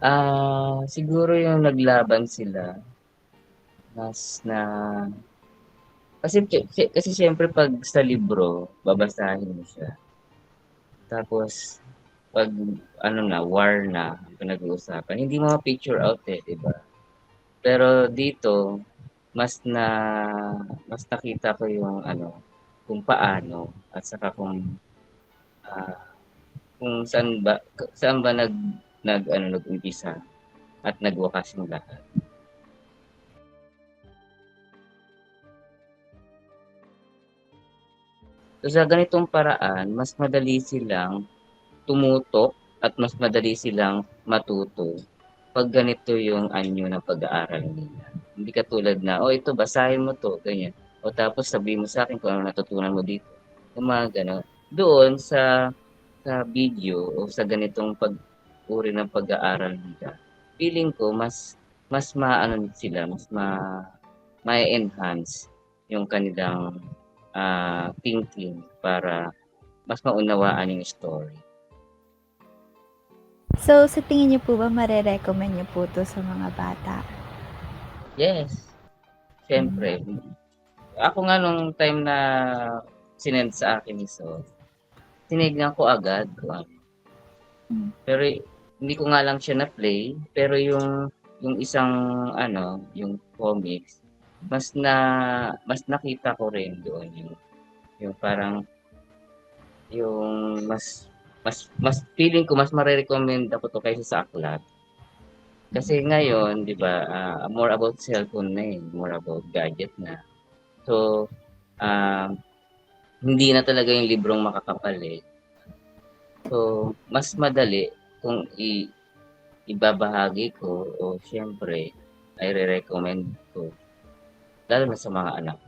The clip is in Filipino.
Ah, siguro yung naglaban sila, mas na kasi kasi siyempre 'pag sa libro, babasahin mo siya. Tapos 'pag ano na, war na pinag-uusapan, hindi mo ma-picture out, eh, 'di ba? Pero dito, mas na mas nakita ko yung ano, kung paano at saka kung, ah, kung saan ba saan ba nag nag-ano, nag-umpisa at nagwakas yung lahat. So, sa ganitong paraan, mas madali silang tumutok at mas madali silang matuto 'pag ganito yung anyo ng pag-aaral nila. Hindi katulad na, "Oh, ito basahin mo 'to," ganyan. "O tapos sabihin mo sa'kin kung anong natutunan mo dito." Yung mga gano'n. Doon sa sa video o sa ganitong pag uri ng pag-aaral nila, feeling ko mas mas maano sila, mas ma ma-e-enhance yung kanilang, ah, thinking para mas maunawaan yung story. So, sa tingin niyo po ba mare-recommend niyo po 'to sa mga bata? Yes. Siyempre. Ako nga nung time na sinend sa akin ni Sol, tinignan ko agad kung ano. Hmm. Pero hindi ko nga lang siya na-play, pero yung yung isang ano, yung comics, mas na mas nakita ko rin doon yung yung parang yung mas mas mas feeling ko mas mare-recommend ako 'to kaysa sa aklat. Kasi ngayon 'di ba, ah, more about cellphone na, eh, more about gadget na. So, um, hindi na talaga yung librong makakapalit. So, mas madali kung i ibabahagi ko o siyempre ay re-recommend ko, lalo na sa mga anak.